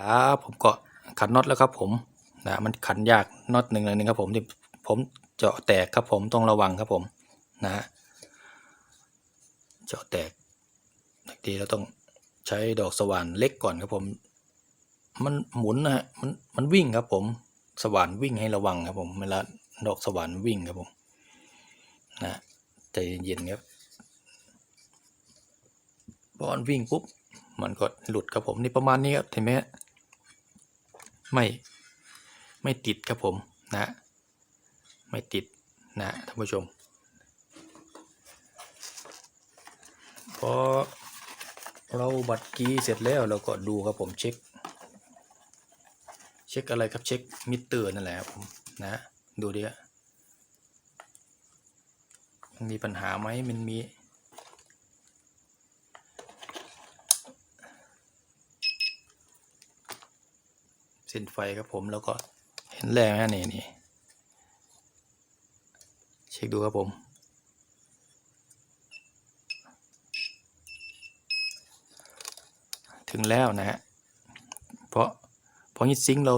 ครับผมก็ขันน็อตแล้วครับผมนะมันขันยากน็อตหนึ่งเลยนึงครับผมที่ผมเจาะแตกครับผมต้องระวังครับผมนะฮะเจาะแตกบางทีเราต้องใช้ดอกสว่านเล็กก่อนครับผม มันหมุนนะฮะมันมันวิ่งครับผมสว่านวิ่งให้ระวังครับผมเวลาดอกสว่านวิ่งครับผมนะใจเย็นครับพอมันวิ่งปุ๊บมันก็หลุดครับผมนี่ประมาณนี้ครับเห็นไหมฮะ ไม่ไม่ติดครับผมนะไม่ติดนะท่านผู้ชมพอเราบัตรกีเสร็จแล้วเราก็ดูครับผมเช็ค เช็คอะไรครับเช็คมิเตอร์นั่นแหละครับผมนะดูดิฮะมีปัญหาไหมมันมี ส้นไฟครับผมแล้วก็เห็นแรงไหมฮะนี่นี่เช็คดูครับผมถึงแล้วนะฮะเพราะเพราะฮิตซิงเรา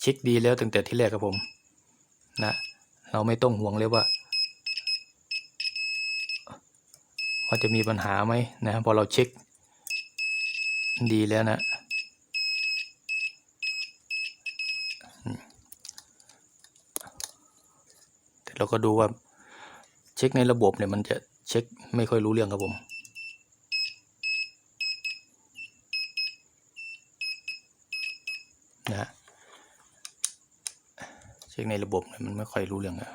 เช็คดีแล้วตั้งแต่ที่แรกครับผมนะเราไม่ต้องห่วงเลยว่าว่าจะมีปัญหาไหมนะพอเราเช็คดีแล้วนะอืม แต่เราก็ดูว่าเช็คในระบบเนี่ยมันจะเช็คไม่ค่อยรู้เรื่องครับผมนะฮะเช็คในระบบเนี่ยมันไม่ค่อยรู้เรื่องอะ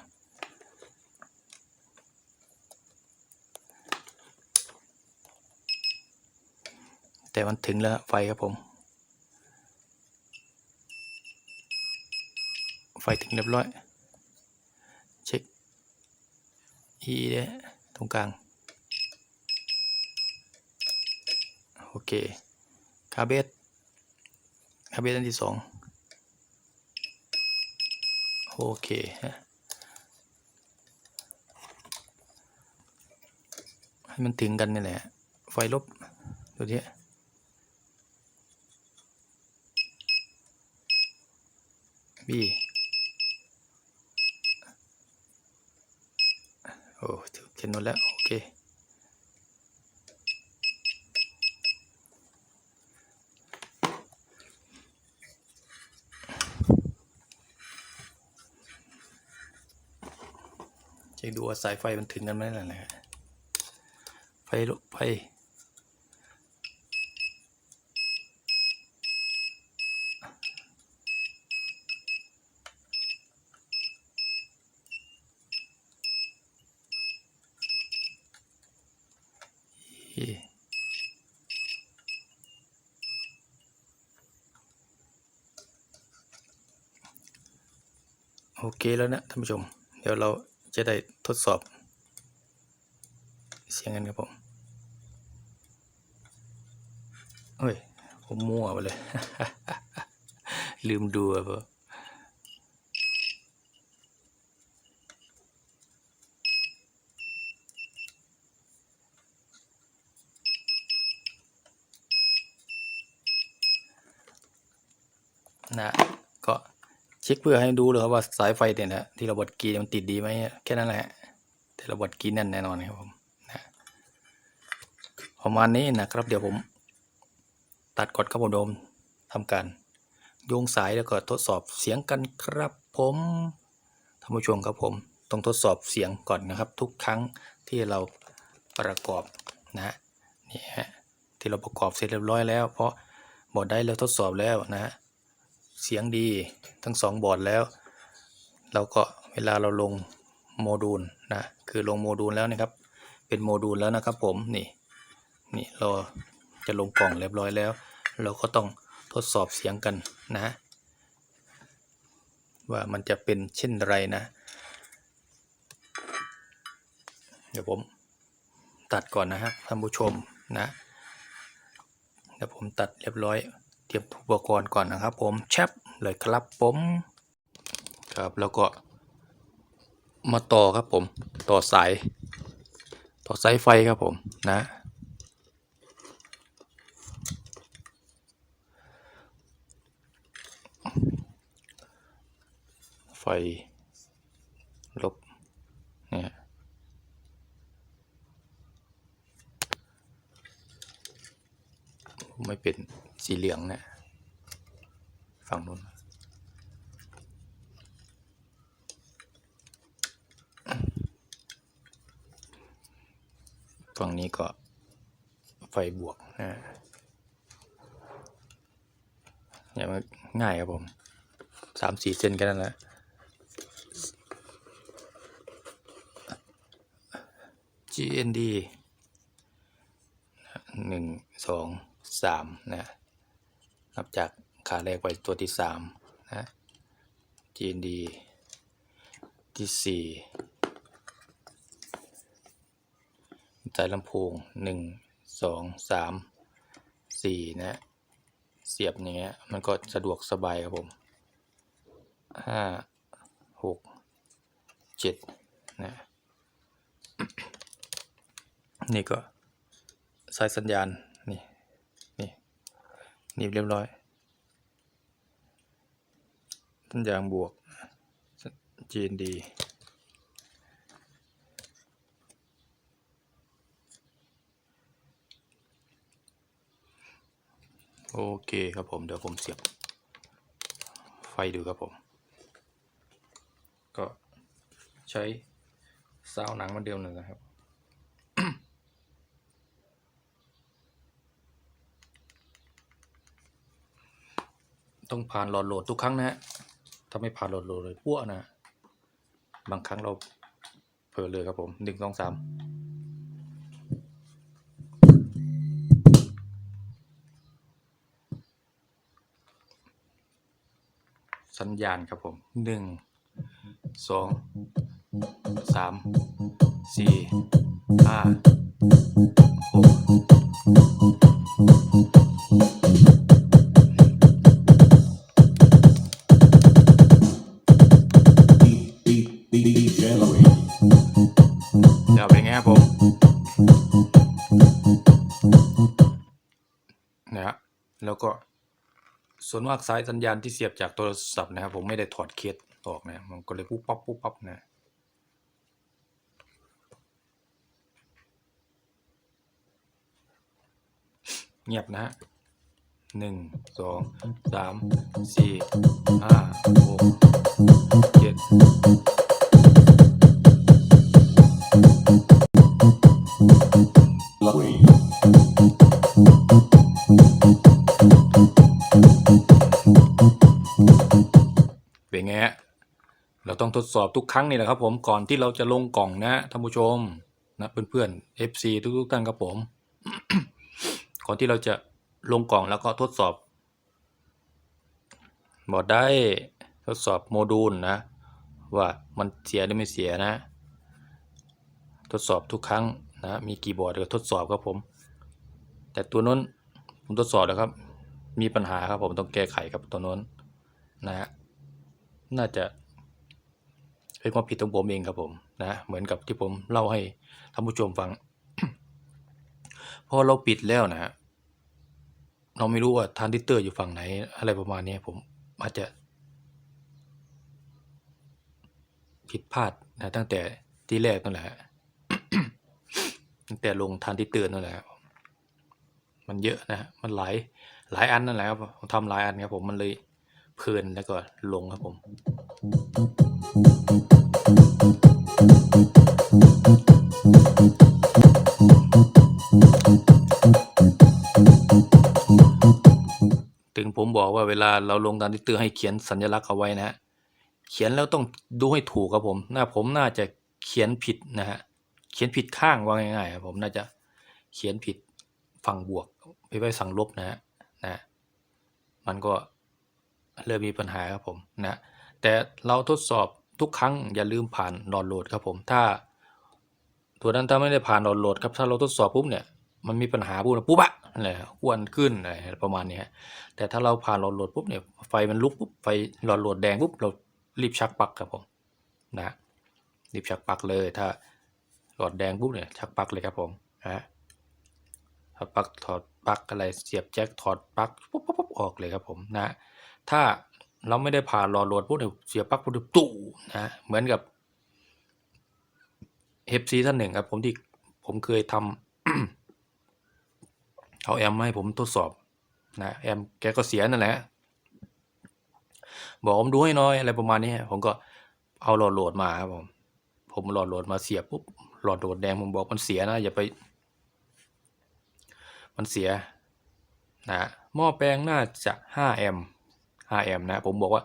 แต่มันถึงแล้วไฟครับผม ไฟถึงเรียบร้อย เช็ค E เนี่ยตรงกลาง โอเค คาเบสคาเบสอันที่สองโอเคฮะให้มันถึงกันนี่แหละ ไฟลบดูดิบี อ้ถึงเห็นหมดแล้ว โอเคเช็คดูว่าสายไฟมันถึงกันไหมล่ะนะไฟลุกไฟ โอเคแล้วนะท่านผู้ชม เดี๋ยวเราจะได้ทดสอบ เสียงกันครับผมเฮ้ย ผมมั่วไปเลย ลืมดูอะก็ เช็คเพื่อให้ดูเลยครับว่าสายไฟเนี่ยนะที่เราบดกีมันติดดีไหมแค่นั้นแหละแต่เราบดกีแน่นแน่นอนครับผมนะประมาณนี้นะครับเดี๋ยวผม ตัดกดครับผมโดมทำการโยงสายแล้วก็ทดสอบเสียงกันครับผมท่านผู้ชมครับผมต้องทดสอบเสียงก่อนนะครับ ทุกครั้งที่เราประกอบนะนี่ฮะที่เราประกอบเสร็จเรียบร้อยแล้ว เพราะบอดได้เราทดสอบแล้วนะฮะ เสียงดีทั้งสองบอร์ดแล้ว เราก็เวลาเราลงโมดูลนะคือลงโมดูลแล้วนะครับ เป็นโมดูลแล้วนะครับผมนี่นี่เราจะลงกล่องเรียบร้อยแล้ว เราก็ต้องทดสอบเสียงกันนะ ว่ามันจะเป็นเช่นไรนะ เดี๋ยวผมตัดก่อนนะครับท่านผู้ชมนะเดี๋ยวผมตัดเรียบร้อย เตรียมอุปกรณ์ก่อนนะครับ ผมแชปเลยครับผมครับแล้วก็ มาต่อครับผมต่อสายต่อสายไฟครับผมนะไฟลบเนี่ยไม่เป็น สีเหลืองเนะฝั่งนู้นฝั่งนี้ก็ไฟบวกนะเนี่ยมันง่ายครับผมสามสี่เส้นกันนั่นแหละ GND หนึ่งสองสามนะ นับจากขาแรกไปตัวที่สามนะ GND ที่สี่สายลำโพงหนึ่งสองสามสี่นะ เสียบอย่างเงี้ย มันก็สะดวกสบายครับผมห้าหกเจ็ดนะ นี่ก็สายสัญญาณ นี่เรียบร้อยสัญญาณบวก GND โอเคครับผม เดี๋ยวผมเสียบ ไฟดูครับผม ก็ใช้ซาวหนังเหมันเดิมเลยนะครับ ต้องผ่านหลอดโหลดทุกครั้งนะฮะถ้าไม่ผ่านหลอดโหลดเลยพัวนะ บางครั้งเราเผลอเลยครับผมหนึ่งสองสามสัญญาณครับผมหนึ่งสองสามสี่ห้า ส่วนมากสายสัญญาณที่เสียบจากโทรศัพท์นะครับ ผมไม่ได้ถอดเคสออกนะมันก็เลยปุ๊บปั๊บปุ๊บปั๊บนะเงียบนะฮะหนึ่งสองสามสี่ห้าหกเจ็ด นไงฮะเราต้องทดสอบทุกครั้งนี่แหละครับผมก่อนที่เราจะลงกล่องนะท่านผู้ชมนะเพื่อนๆ FC ทุกๆท่านครับผม ก่อนที่เราจะลงกล่องแล้วก็ทดสอบบอร์ดได้ทดสอบโมดูลนะ ว่ามันเสียหรือไม่เสียนะ ทดสอบทุกครั้งนะมีกี่บอร์ดก็ทดสอบครับผม แต่ตัวน้นผมทดสอบแล้วครับ มีปัญหาครับผมต้องแก้ไขครับตัวน้นนะฮะ น่าจะเป็นความผิดของผมเองครับผมนะเหมือนกับที่ผมเล่าให้ท่านผู้ชมฟัง พอเราปิดแล้วนะฮะเราไม่รู้ว่าทานซิเตอร์อยู่ฝั่งไหน อะไรประมาณนี้ผมอาจจะ ผิดพลาดนะตั้งแต่ที่แรกนั่นแหละตั้งแต่ลงทานซิเตอร์นั่นแหละมันเยอะนะฮะมันหลายหลายอันนั่นแหละครับผมทำหลายอันครับผมมันเลย เพลินแล้วก็ลงครับผม ถึงผมบอกว่าเวลาเราลงทรานซิสเตอร์ให้เขียนสัญลักษณ์เอาไว้นะฮะเขียนแล้วต้องดูให้ถูกครับผมหน้าผมน่าจะเขียนผิดนะฮะเขียนผิดข้างว่าง่ายๆครับผมน่าจะเขียนผิดฝั่งบวกไปไว้ฝั่งลบนะฮะนะมันก็ เริ่มมีปัญหาครับผมนะแต่เราทดสอบทุกครั้งอย่าลืมผ่านดาวน์โหลดครับผมถ้า ตัวนั้นถ้าไม่ได้ผ่านดาวน์โหลดครับถ้าเราทดสอบปุ๊บเนี่ยมันมีปัญหาปุ๊บปุ๊บอะนั่นแหละอ้วนขึ้นอะไรประมาณนี้แต่ถ้าเราผ่านดาวน์โหลดปุ๊บเนี่ยไฟมันลุกปุ๊บไฟหลอดโหลดแดงปุ๊บเรารีบชักปลั๊กครับผมนะรีบชักปลั๊กเลยถ้าหลอดแดงปุ๊บเนี่ยชักปลั๊กเลยครับผมนะถอดปลั๊กถอดปลั๊กอะไรเสียบแจ็คถอดปลั๊กปุ๊บปุ๊บปุ๊บออกเลยครับผมนะ ถ้าเราไม่ได้ผ่านหลอดโหลดปุ๊บเนี่ยเสียปลั๊กปุ๊บตู่นะเหมือนกับเฮฟซีท่านหนึ่งครับ ผมที่ผมเคยทำเอาแอมมาให้ผมทดสอบนะแอมแกก็เสียนั่นแหละ บอกผมดูให้น้อยอะไรประมาณนี้ผมก็เอาหลอดโหลดมาครับผมผมหลอดโหลดมาเสียบปุ๊บหลอดโหลดแดงผมบอกมันเสียนะอย่าไป มันเสียนะหม้อแปลงน่าจะ 5 แอมป์ 5แอมป์นะผมบอกว่า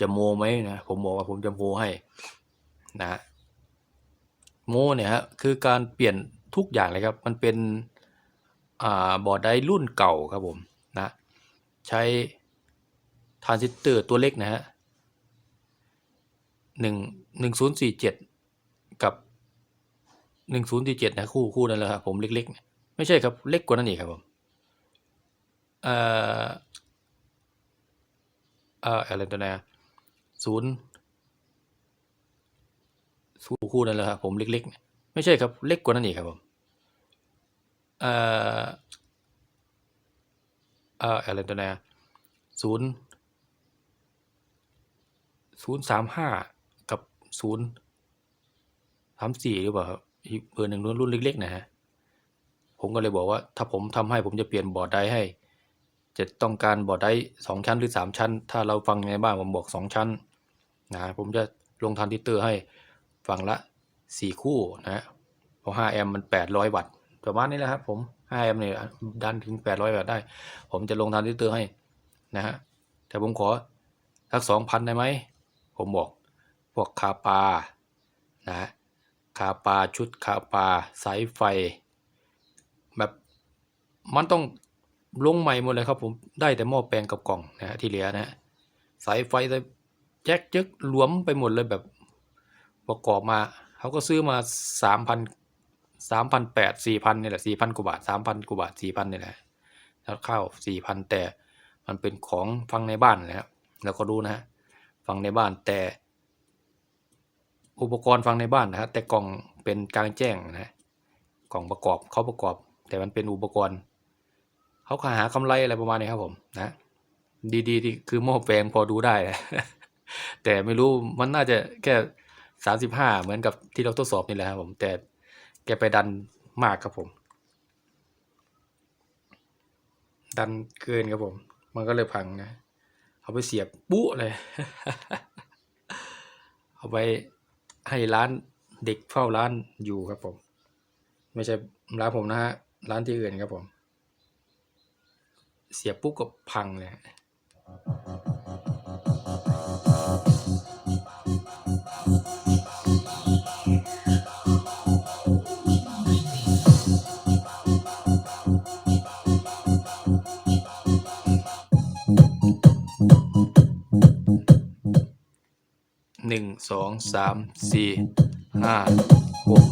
จะโมไหมนะผมบอกว่าผมจะโมให้นะโมเนี่ยฮะคือการเปลี่ยนทุกอย่างเลยครับ มันเป็นอ่าบอร์ดไดรุ่นเก่าครับผมนะใช้ทรานซิสเตอร์ตัวเล็กนะฮะหนึ่งหนึ่งศูนย์สี่เจ็ดกับหนึ่งศูนย์สี่เจ็ดนะคู่คู่นั่นแหละครับผมเล็กๆ ไม่ใช่ครับเล็กกว่านั้นอีกครับผมเอ่อ เอ่ออะไรตัวนะศูนย์ศูนย์คู่นั่นแหละครับผมเล็กๆ ไม่ใช่ครับ เล็กกว่านั้นอีกครับผมเอ่อเอ่ออะไรตัวนะศูนย์ศูนย์สามห้ากับศูนย์สามสี่หรือเปล่าครับอีกเบอร์หนึ่งรุ่นรุ่นเล็กๆนะฮะผมก็เลยบอกว่าถ้าผมทำให้ผมจะเปลี่ยนบอร์ดได้ให้ จะต้องการบอร์ดไดสองชั้นหรือสามชั้น ถ้าเราฟังในบ้านผมบอกสองชั้นนะผมจะลงทรานซิเตอร์ให้ฝั่งละสี่คู่นะฮะเพราะห้าแอมป์มันแปดร้อยวัตต์ประมาณนี้แหละครับผมห้าแอมป์เนี่ยดันถึงแปดร้อยวัตต์ได้ ผมจะลงทรานซิเตอร์ให้นะฮะแต่ผมขอสักสองพันได้ไหมผมบอกพวกคาปานะฮะคาปาชุดคาปาสายไฟ แบบมันต้อง ลงใหม่หมดเลยครับผมได้แต่หม้อแปลงกับกล่องนะฮะที่เหลือนะฮะสายไฟแต่แจ็คจึกหลวมไปหมดเลยแบบประกอบมาเขาก็ซื้อมาสามพันสามพันแปดสี่พันนี่แหละสี่พันกว่าบาทสามพันกว่าบาทสี่พันนี่แหละแล้วเข้าสี่พันแต่มันเป็นของฟังในบ้านนะครับแล้วก็ดูนะฮะฟังในบ้านแต่ อุปกรณ์ฟังในบ้านนะฮะแต่กล่องเป็นกลางแจ้งนะฮะกล่องประกอบเขาประกอบ แต่มันเป็นอุปกรณ์ เขาหากำไรอะไรประมาณนี้ครับผมนะดีๆที่คือหม้อแปลงพอดูได้นะแต่ไม่รู้มันน่าจะแค่สามสิบห้าเหมือนกับที่เราทดสอบนี่แหละครับผม แต่แกไปดันมากครับผม ดันเกินครับผม มันก็เลยพังนะเอาไปเสียบปุ๊เลย เอาไปให้ร้านเด็กเฝ้าร้านอยู่ครับผม ไม่ใช่ร้านผมนะฮะ ร้านที่อื่นครับผม เสียบปุ๊บก็พังเลยหนึ่งสองสามสี่ห้าหก